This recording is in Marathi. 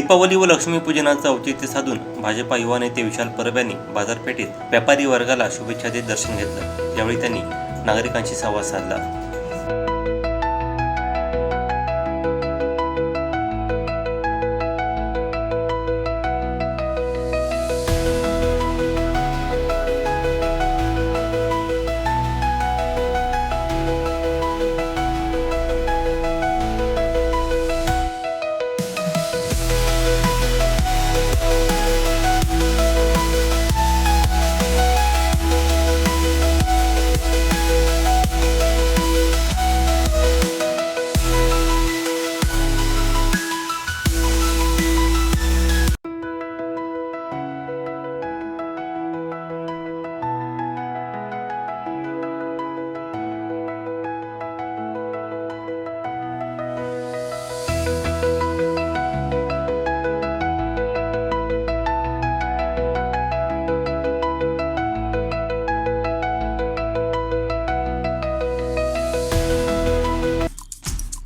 दीपावली व लक्ष्मीपूजनाचं औचित्य साधून भाजपा युवा नेते विशाल परब यांनी बाजारपेठेत व्यापारी वर्गाला शुभेच्छा देत दर्शन घेतलं. यावेळी त्यांनी नागरिकांशी संवाद साधला.